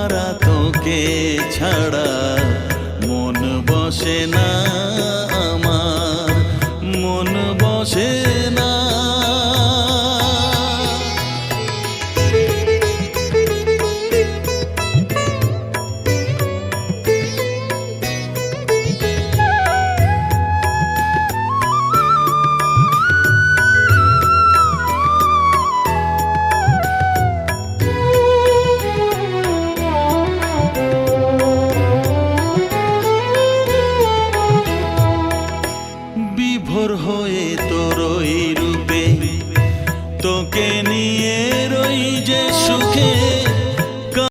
তারা তোকে ছাড়া মন বসে না। বিভোর হয়ে তোর রূপে। তোকে নিয়ে রই যে সুখে।